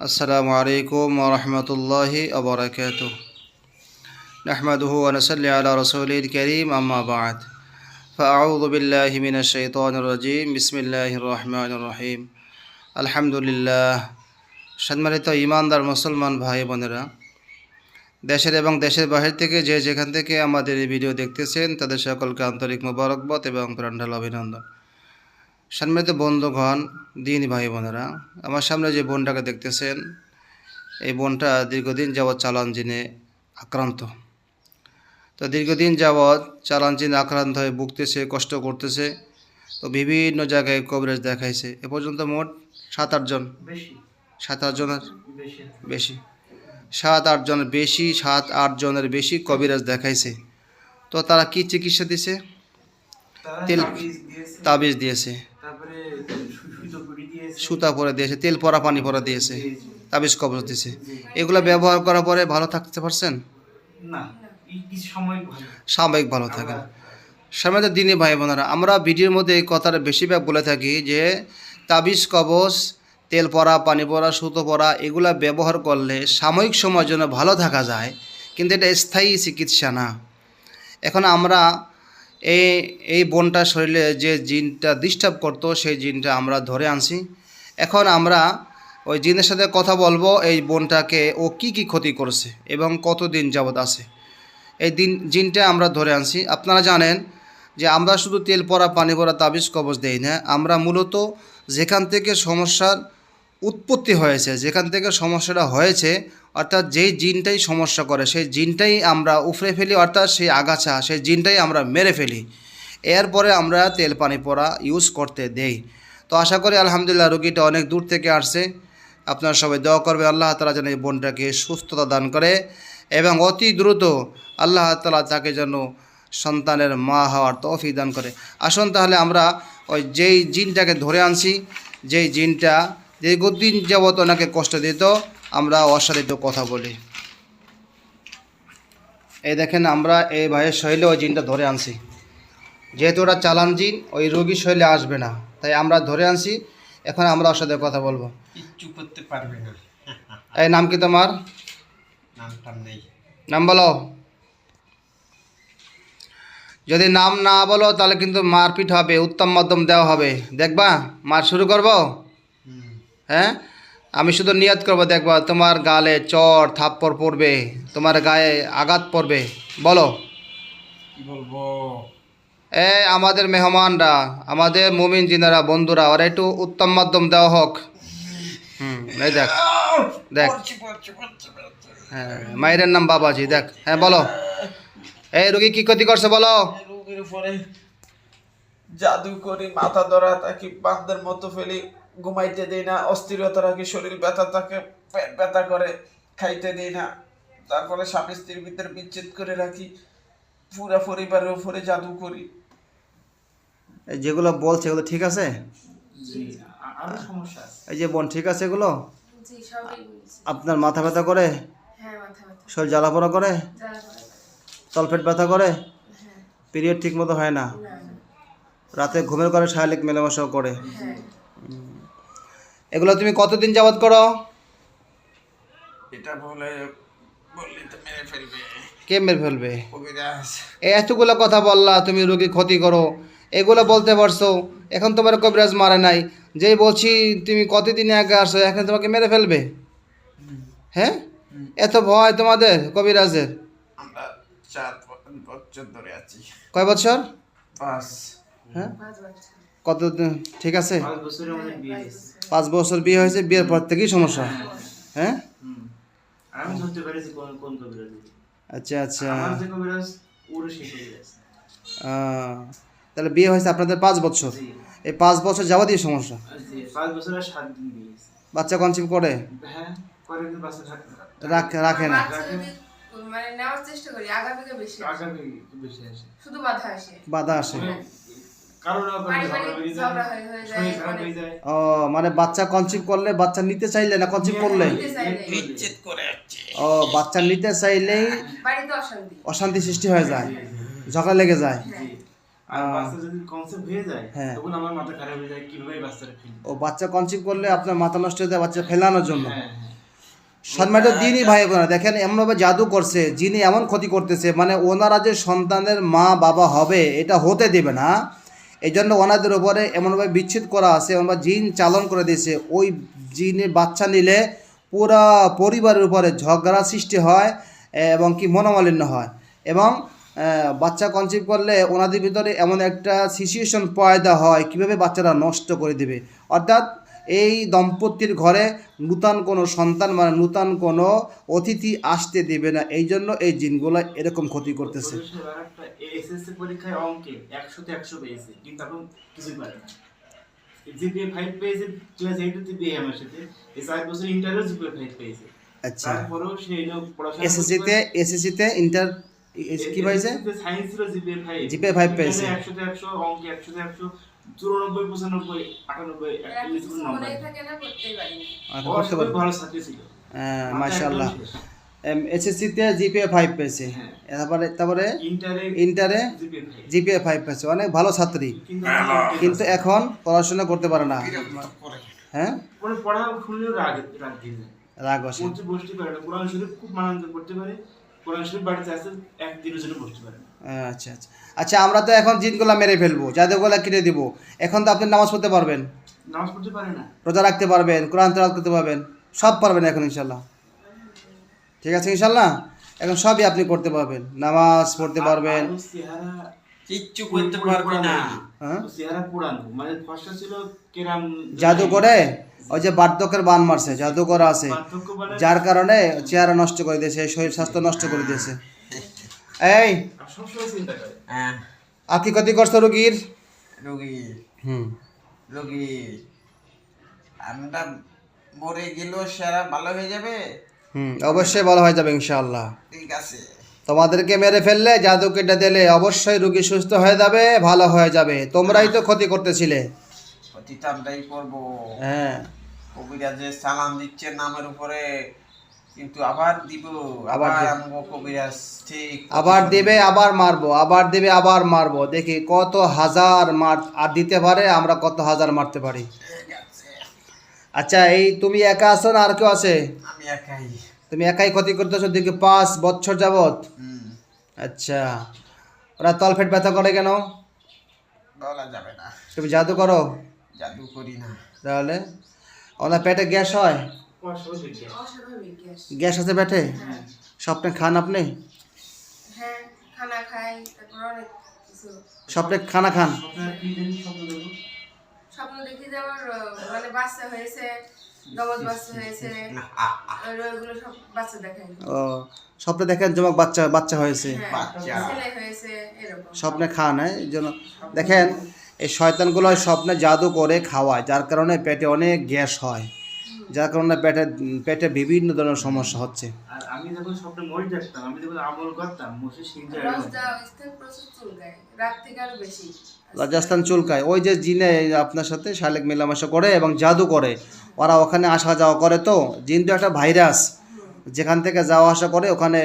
السلام عليكم ورحمة الله وبركاته نحمده ونصلي على رسوله الكريم أما بعد فأعوذ بالله من الشيطان الرجيم بسم الله الرحمن الرحيم الحمد لله সম্মানিত ইমানদার মুসলমান ভাই বোনেরা দেশের এবং দেশের বাহির থেকে যে যেখান থেকে আমাদের এই ভিডিও দেখতেছেন তাদের সকলকে আন্তরিক মোবারকবাদ এবং প্রাণঢাল অভিনন্দন সম্মানিত বন্ধুগণ দিন ভাই বোনেরা আমার সামনে যে বোনটাকে দেখতেছেন এই বোনটা দীর্ঘদিন যাবৎ চালানজিনে আক্রান্ত। তো দীর্ঘদিন যাবৎ চালানজিনে আক্রান্ত হয়ে ভুগতেছে কষ্ট করতেছে তো বিভিন্ন জায়গায় কভারেজ দেখাইছে। এ পর্যন্ত মোট সাত আটজন সাত আটজনের বেশি। বেশি। সাত আটজনের বেশি সাত আটজনের বেশি কবিরাজ দেখাইছে। তো তারা কি চিকিৎসা দিছে? তেল তাবিজ দিয়েছে। তারপরে সুতো পরে দিয়েছে। তেল পরা পানি পরা দিয়েছে তাবিজ কবজ দিয়েছে। এগুলো ব্যবহার করার পরে ভালো থাকতে পারছেন? না সাময়িক ভালো। থাকেন সামনে দিনে ভাই বোনেরা আমরা ভিডিওর মধ্যে এই কথাটা বেশিরভাগ বলে থাকি যে তাবিজ কবজ তেল পরা পানি পরা সুতো পরা এগুলা ব্যবহার করলে সাময়িক সময়ের জন্য ভালো থাকা যায় কিন্তু এটা স্থায়ী চিকিৎসা না। এখন আমরা এই এই বোনটার শরীরে যে জিনটা ডিস্টার্ব করতো, সেই জিনটা আমরা ধরে আনছি। এখন আমরা ওই জিনের সাথে কথা বলব, এই বনটাকে ও কি কি ক্ষতি করছে এবং কতদিন যাবৎ আছে। এই দিন, জিনটা আমরা ধরে আনছি। আপনারা জানেন যে আমরা শুধু তেল পরা পানি পরা তাবিজ, কবজ দেই না, আমরা মূলত যেখান থেকে সমস্যার উৎপত্তি হয়েছে, যেখান থেকে সমস্যাটা হয়েছে, অর্থাৎ যেই জিনটাই সমস্যা করে, সেই জিনটাই আমরা উফরে ফেলি, অর্থাৎ সেই আগাছা, সেই জিনটাই আমরা মেরে ফেলি। এরপরে আমরা তেল, পানি পরা ইউজ করতে দেই। তো আশা করি আলহামদুলিল্লাহ রুগীটা অনেক দূর থেকে আসছে। আপনারা সবাই দোয়া করবে আল্লাহ তালা যেন এই বোনটাকে সুস্থতা দান করে এবং অতি দ্রুত আল্লাহ তালা তাকে যেন সন্তানের মা হওয়ার তৌফিক দান করে। আসুন তাহলে আমরা ওই যেই জিনটাকে ধরে আনছি, যেই জিনটা দীর্ঘদিন যাবৎ ওনাকে কষ্ট দিত আমরা ওর সাথে একটু কথা বলি। এই দেখেন আমরা এই ভাইয়ের শৈলে ওই জিনটা ধরে আনছি। যেহেতু ওরা চালান জিন ওই রোগী শৈলে আসবে না। তাই আমরা ধরে আনছি এখন আমরা ওর সাথে কথা বলব। কিচ্ছু করতে পারবে না। এই নাম কি তোমার? নেই। নাম বলো। যদি নাম না বলো তাহলে কিন্তু মারপিট হবে উত্তম মাধ্যম দেওয়া হবে। দেখবা মার শুরু করব। হ্যাঁ? আমি শুধু নিয়ত করব দেখবা তোমার গালে চর থাপ্পড় পড়বে তোমার গায়ে আঘাত পড়বে। বলো। কি বলব? এ আমাদের মেহমানরা আমাদের মুমিন জিনারা বন্ধুরা ওরা একটু উত্তম মাধ্যম দেওয়া হোক। হুম এই দেখ দেখ। হ্যাঁ মায়ের নাম বাবাজি দেখ। হ্যাঁ বলো। এই রুগী কি ক্ষতি করছে বলো। রোগের উপরে জাদু করি মাথা ধরা তাকে বান্ধের মতো ফেলি ঘুমাইতে দেই না অস্থিরতা রাখি শরীর ব্যথা থাকে পেট ব্যথা করে খাইতে দেই না। তারপরে স্বামী স্ত্রীর ভিতরে বিচ্ছেদ করে রাখি পুরা পরিবারের উপরে জাদু করি। এই যেগুলো বলছে এগুলো ঠিক আছে? জি আরও সমস্যা আছে। এই যে বোন ঠিক আছে এগুলো? আপনার মাথা ব্যথা করে? হ্যাঁ মাথা ব্যথা। শরীর জ্বালাপোড়া করে? তলপেট ব্যথা করে? হ্যাঁ। পিরিয়ড ঠিক মতো হয় না? না না। রাতে ঘুমের করে শারীরিক মেলামেশাও করে? হ্যাঁ। এগুলো তুমি কতদিন যাবত করো? এটা বলে বললে তো মেরে ফেলবে। কে মেরে ফেলবে? কবিরাজ। এই এতগুলো কথা বললা তুমি রোগী ক্ষতি করো। এগুলো বলতে পারছ এখন তোমার কবিরাজ মারে নাই। যেই বলছি তুমি কতদিন আগে আসো এখন তোমাকে মেরে ফেলবে? হ্যাঁ? এত ভয় তোমাদের কবিরাজের? আমরা চার ব- বছর ধরে আছি। কয় বছর? পাঁচ। হ্যাঁ? কত ঠিক আছে? পাঁচ বছরে বিয়ে হয়েছে বিয়ের পর থেকেই সমস্যা। হ্যাঁ আমি ধরতে পেরেছি কোন কোন কবিরাজ আচ্ছা আচ্ছা। আমার যে কবিরাজ ওরও সেই কবিরাজ। তাহলে বিয়ে হয়েছে আপনাদের পাঁচ বছর। এই পাঁচ বছর যাওয়া দিয়ে সমস্যা পাঁচ বছর আর সাত দিন বিয়ে বাচ্চা কনসিভ করে? হ্যাঁ রাখে রাখে না। মানে নেওয়ার চেষ্টা করি আগামীকে বেশি। আগামী বেশি আসে। শুধু বাধা আসে। বাধা আসে। ও মানে বাচ্চা কনসিভ করলে বাচ্চা নিতে চাইলে না কনসিভ করলে? ও বাচ্চা নিতে চাইলেই বাড়িতে অশান্তি। অশান্তি সৃষ্টি হয়ে যায় ঝগড়া লেগে যায়। হ্যাঁ। আর বাচ্চা যদি কনসেপ্ট হয়ে যায় হ্যাঁ। তখন আমার মাথা খারাপ হয়ে যায় কীভাবে বাচ্চাটা ফেলব ও বাচ্চা কনসিভ করলে আপনার মাথা নষ্ট হয়ে যায় বাচ্চা ফেলানোর জন্য। হ্যাঁ হ্যাঁ। সম্মানিত দিনই ভাই দেখেন এমনভাবে জাদু করছে যিনি এমন ক্ষতি করতেছে মানে ওনারা যে সন্তানের মা বাবা হবে এটা হতে দেবে না। এই জন্য ওনাদের উপরে এমনভাবে বিচ্ছেদ করা আছে, এমনভাবে জিন চালন করে দিয়েছে। ওই জিনের বাচ্চা নিলে পুরা পরিবারের উপরে ঝগড়া সৃষ্টি হয়, এবং কি মনোমালিন্য হয়। এবং বাচ্চা কনসিভ করলে ওনাদের ভিতরে এমন একটা সিচুয়েশন পয়দা হয়, কীভাবে বাচ্চারা নষ্ট করে দেবে। অর্থাৎ এই দম্পতির ঘরে নূতন কোনো সন্তান মানে নূতন কোনো অতিথি আসতে দেবে না। এই জন্য এই জিনগুলো এরকম ক্ষতি করতেছে। এসএসসি পরীক্ষায় অঙ্কে একশোতে একশো পেয়েছে কিন্তু এখন কিছুই পারে না। জিপিএ ফাইভ পেয়েছে ক্লাস এইটতে বিয়ে আমার সাথে। এই চার বছর ইন্টারভিউ জিপিএ ফাইভ পেয়েছে। আচ্ছা। তারপরেও সে লোক পড়াশোনা এসএসসিতে এসএসসিতে ইন্টার কি পাইছে? সায়েন্স ছিল জিপিএ ফাইভ five পেয়েছে। একশোতে একশো অঙ্কে একশোতে একশো চুরানব্বই পঁচানব্বই আটানব্বই পারবে ভালো ছাত্রী ছিল। হ্যাঁ মাথা মাশাআল্লাহ। এসএসসিতে জিপিএ ফাইভ পেয়েছে। হ্যাঁ। তারপরে তারপরে? ইন্টারে ইন্টারে জিপিএ ফাইভ পেয়েছে। অনেক ভালো ছাত্রী। কিন্তু এখন পড়াশোনা করতে পারে না। হ্যাঁ? কোনো পড়া খুললেও রাগ রাগ রাগ আসে। বসতে পারে না। কোরআন শরীফ খুব করতে পারে। কোরআন শরীফ বাড়িতে আসতে একদিনের জন্য বসতে পারে আচ্ছা আচ্ছা। আচ্ছা আমরা তো এখন জিনগুলা মেরে ফেলব জাদুগুলা কেটে দিব। এখন তো আপনি নামাজ পড়তে পারবেন। নামাজ পড়তে পারে না। রোজা রাখতে পারবেন কোরআন তেলাওয়াত করতে পারবেন সব পারবেন এখন ইনশাল্লাহ ঠিক আছে ইনশাল্লাহ এখন সবই আপনি করতে পারবেন নামাজ পড়তে পারবেন। কিচ্ছু করতে পারবি না। হ্যাঁ? চেহারা পুরানো মানে ফসটা ছিল কেরাম জাদু করে ওই যে বার্ধক্যের বান মারছে জাদু করা আছে যার কারণে চেহারা নষ্ট করে দিয়েছে শরীর স্বাস্থ্য নষ্ট করে দিয়েছে। এই করে। হ্যাঁ। আর কি ক্ষতি করছ রুগীর? রোগী হুম। রোগী আমরা মরে গেলেও সেরা ভালো হয়ে যাবে? হুম অবশ্যই ভালো হয়ে যাবে ইনশাআল্লাহ। ঠিক আছে। তোমাদেরকে মেরে ফেললে জাদু কেটে দিলে অবশ্যই রুগী সুস্থ হয়ে যাবে ভালো হয়ে যাবে। তোমরাই তো ক্ষতি করতেছিলে। করব। হ্যাঁ। সালাম দিচ্ছে নামের উপরে কিন্তু আবার দিব। আবার কবিরাজ ঠিক। আবার দেবে আবার মারবো আবার দেবে আবার মারবো। দেখি কত হাজার মার আর দিতে পারে আমরা কত হাজার মারতে পারি। আচ্ছা এই তুমি একা আছো না আর কেউ আছে? আমি একাই। তুমি একাই ক্ষতি করতেছো দেখি পাঁচ বছর যাবত হুম। আচ্ছা। ওরা তলফেট ব্যথা করে কেন? বলা যাবে না। তুমি জাদু করো? জাদু করি না। তাহলে? ওনার পেটে গ্যাস হয়? গ্যাস। গ্যাস। আছে পেটে? স্বপ্নে খান আপনি? হ্যাঁ স্বপ্নে খানা খান? স্বপ্নে দেখি যে আমার মানে বাচ্চা হয়েছে বাচ্চা দেখাই ও স্বপ্নে দেখেন জমক বাচ্চা বাচ্চা হয়েছে। হ্যাঁ বাচ্চা। ছেলে হয়েছে এরকম। স্বপ্নে খান হ্যাঁ এই জন্য। দেখেন এই শয়তানগুলো স্বপ্নে জাদু করে খাওয়ায় যার কারণে পেটে অনেক গ্যাস হয়। যার কারণে পেটে পেটে বিভিন্ন ধরনের সমস্যা হচ্ছে। আর আমি যখন স্বপ্নে মরি দেখতাম আমি যখন আমল করতাম মসে সিংজা লজ্জা স্থান প্রচুর চুলকায়। রাত থেকে আরও বেশি। রাজস্থান চুলকায়। ওই যে জিনে আপনার সাথে শালেক মেলামেশা করে এবং জাদু করে। ওরা ওখানে আসা যাওয়া করে তো। জিন তো একটা ভাইরাস। যেখান থেকে যাওয়া আসা করে ওখানে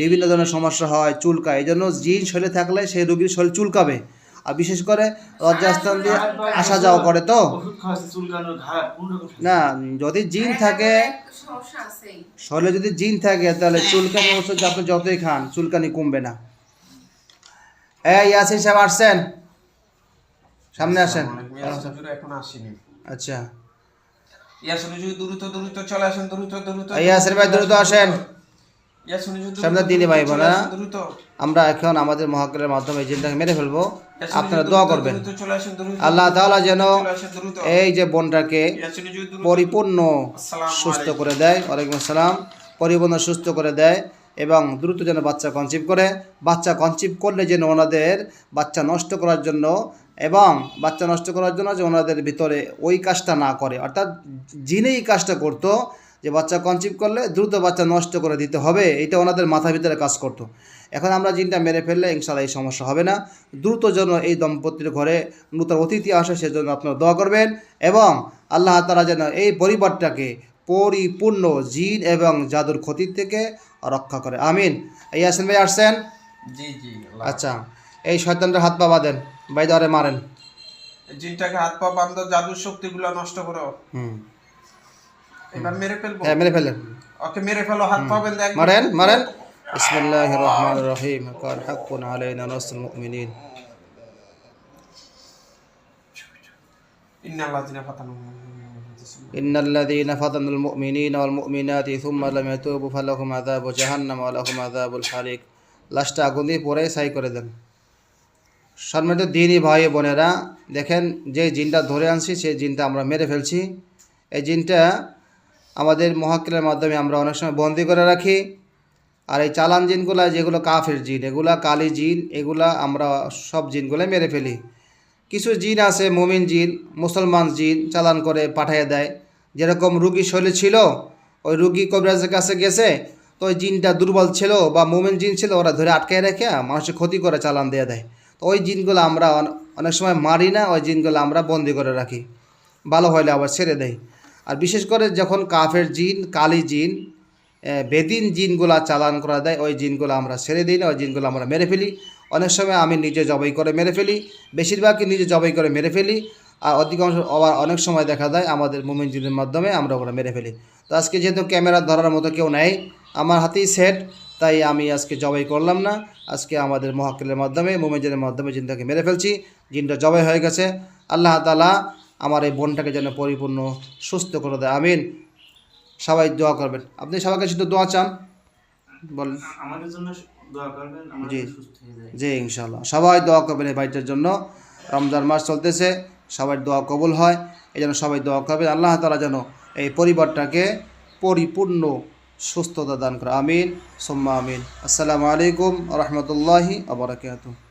বিভিন্ন ধরনের সমস্যা হয় চুলকায়। এই জন্য জিন শরীরে থাকলে সেই রোগীর শরীর চুলকাবে। আর বিশেষ করে রাজস্থান দিয়ে আসা যাওয়া করে তো। না যদি জিন থাকে শরীরে যদি জিন থাকে তাহলে চুলকানি ওষুধ আপনি যতই খান চুলকানি কমবে না। এই ইয়াসিন সাহেব আসছেন? সামনে আসেন। আচ্ছা। দ্রুত দ্রুত চলে আসেন দ্রুত দ্রুত এই ভাই দ্রুত আসেন। সামনে ভাই। আসেন, দ্রুত। আমরা এখন আমাদের মহাকালের মাধ্যমে জিনটাকে মেরে ফেলব। আপনারা দোয়া করবেন। আল্লাহ তাআলা যেন এই যে বোনটাকে পরিপূর্ণ সুস্থ করে দেয়। ওয়ালাইকুম আসসালাম। পরিপূর্ণ সুস্থ করে দেয় এবং দ্রুত যেন বাচ্চা কনসিভ করে। বাচ্চা কনসিভ করলে যেন ওনাদের বাচ্চা নষ্ট করার জন্য এবং বাচ্চা নষ্ট করার জন্য যে ওনাদের ভিতরে ওই কাজটা না করে। অর্থাৎ জিনেই কাজটা করতো যে বাচ্চা কনসিভ করলে দ্রুত বাচ্চা নষ্ট করে দিতে হবে এটা ওনাদের মাথার ভিতরে কাজ করতো। এখন আমরা জিনটা মেরে ফেললে ইনশাল্লাহ এই সমস্যা হবে না। দ্রুত যেন এই দম্পতির ঘরে নূতন অতিথি আসে সেজন্য আপনারা দোয়া করবেন এবং আল্লাহ তালা যেন এই পরিবারটাকে পরিপূর্ণ জিন এবং জাদুর ক্ষতির থেকে রক্ষা করে। আমিন। এই আসেন ভাই আসছেন? জি জি আচ্ছা এই শয়তানটা হাত পা বাঁধেন। ভাই ধরে মারেন এই জিনটাকে হাত পা বান্ধব জাদুর শক্তিগুলো নষ্ট করো হুম এবার মেরে ফেলবো হ্যাঁ মেরে ফেলেন ওকে মেরে ফেলো হাত পাবেন দেখ মারেন মারেন বিসমিল্লাহ রহমান রহিম কার হাক্কুন আলাইনা নাসরুল মুমিনিন ইন্নাল্লাযিনা ফাতানু إن الذين فتنوا المؤمنين والمؤمنات ثم لم يتوبوا فلهم عذاب جهنم ولهم عذاب الحريق লাস্টে আগুন দিয়ে পরে সাই করে দেন সম্মানিত দিনই ভাই বোনেরা, দেখেন যে জিনটা ধরে আনছি, সেই জিনটা আমরা মেরে ফেলছি। এই জিনটা আমাদের মহাক্কিলের মাধ্যমে আমরা অনেক সময় বন্দি করে রাখি। আর এই চালান জিনগুলা, যেগুলো কাফের জিন, এগুলা কালি জিন, এগুলা আমরা সব জিনগুলো মেরে ফেলি। কিছু জিন আছে, মুমিন জিন, মুসলমান জিন, চালান করে পাঠিয়ে দেয়। যেরকম রুগী শৈলী ছিল, ওই রুগী কবিরাজের কাছে গেছে, তো ওই জিনটা দুর্বল ছিল বা মুমিন জিন ছিল, ওরা ধরে আটকে রেখে মানুষের ক্ষতি করে চালান দিয়ে দেয়। তো ওই জিনগুলো আমরা অনেক সময় মারি না, ওই জিনগুলো আমরা বন্দি করে রাখি। ভালো হলে আবার ছেড়ে দেয় আর বিশেষ করে যখন কাফের জিন, কালি জিন বেদিন জিনগুলা চালান করা দেয়, ওই জিনগুলো আমরা ছেড়ে দিই না, ওই জিনগুলো আমরা মেরে ফেলি। অনেক সময় আমি নিজে জবাই করে মেরে ফেলি, বেশিরভাগই নিজে জবাই করে মেরে ফেলি। আর অধিকাংশ, আবার অনেক সময় দেখা যায় আমাদের মুমিন জিনের মাধ্যমে আমরা ওরা মেরে ফেলি। তো আজকে যেহেতু ক্যামেরা ধরার মতো কেউ নেই, আমার হাতেই সেট তাই আমি আজকে জবাই করলাম না। আজকে আমাদের মহাক্কেলের মাধ্যমে মুমিন জিনের মাধ্যমে জিনটাকে মেরে ফেলছি। জিনটা জবাই হয়ে গেছে। আল্লাহ তালা আমার এই বোনটাকে যেন পরিপূর্ণ সুস্থ করে দেয়। আমিন। সবাই দোয়া করবেন। আপনি সবাইকে শুধু দোয়া চান? বলেন। আমাদের জন্য দোয়া করবেন জি। জি ইনশাল্লাহ সবাই দোয়া করবেন এই বাড়িটার জন্য। রমজান মাস চলতেছে সবার দোয়া কবুল হয়। এই জন্য সবাই দোয়া করবেন। আল্লাহ তালা যেন এই পরিবারটাকে পরিপূর্ণ সুস্থতা দান করে। আমিন। সোম্মা আমিন। আসসালামু আলাইকুম রহমতুল্লাহি আবরাকাতুহ